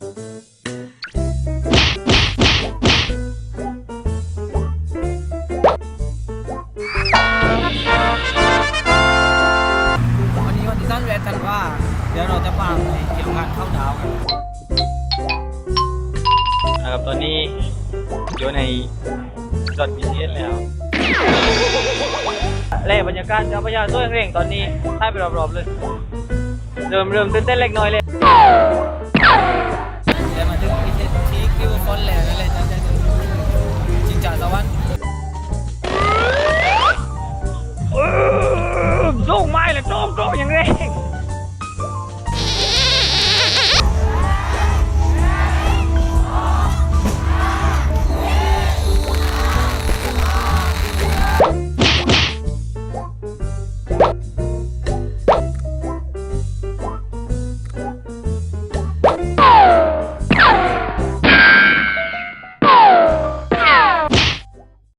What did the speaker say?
วันนี้วันที่ท่านแวะกันว่า เดี๋ยวเราจะพาไปเที่ยวงานเข้าดาวกันนะครับตอนนี้อยู่ในรถบีทีเอสแล้วเล่บรรยากาศชาพระยาตัวเร่งตอนนี้ให้ไปรอบๆเลย เริ่มเริ่มตื่นเต้นเล็กน้อยเลย Donc, 了